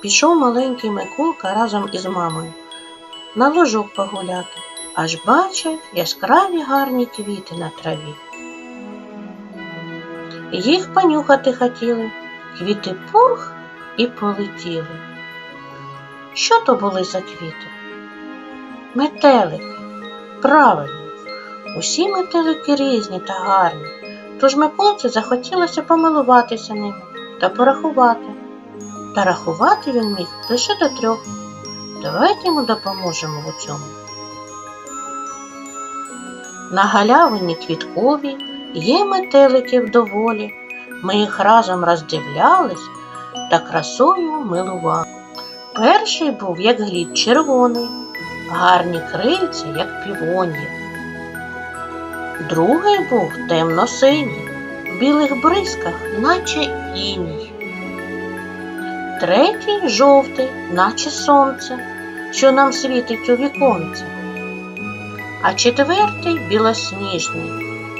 Пішов маленький Миколка разом із мамою на ложок погуляти, аж бачить яскраві гарні квіти на траві. Їх понюхати хотіли, квіти пурх і полетіли. Що то були за квіти? Метелики. Правильно, усі метелики різні та гарні, тож Миколці захотілося помилуватися ними та порахувати. Та рахувати він міг лише до трьох. Давайте йому допоможемо у цьому. На галявині квітковій є метеликів доволі. Ми їх разом роздивлялись та красою милували. Перший був, як глід червоний, гарні крильця, як півонії. Другий був темно-синій, в білих бризках, наче іній. Третій жовтий, наче сонце, що нам світить у віконце. А четвертий білосніжний,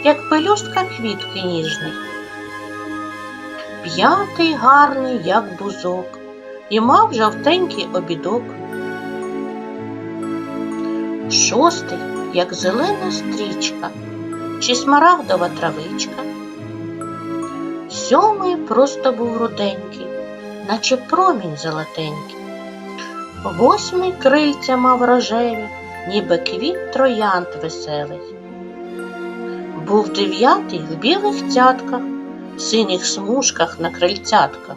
як пелюстка квітки ніжний. П'ятий гарний, як бузок, і мав жовтенький обідок. Шостий, як зелена стрічка, чи смарагдова травичка. Сьомий просто був руденький, наче промінь золотенький. Восьмий крильця мав рожеві, ніби квіт троянд веселий. Був дев'ятий в білих цятках, синіх смужках на крильцятках.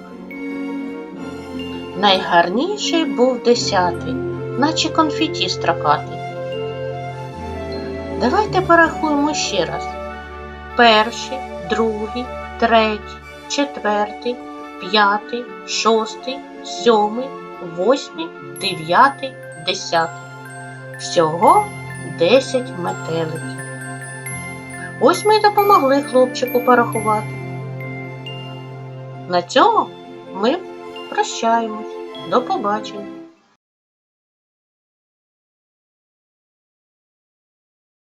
Найгарніший був десятий, наче конфеті строкатий. Давайте порахуємо ще раз. Перший, другий, третій, четвертий, п'ятий, шостий, сьомий, восьмий, дев'ятий, десятий. Всього десять метеликів. Ось ми й допомогли хлопчику порахувати. На цьому ми прощаємось. До побачення.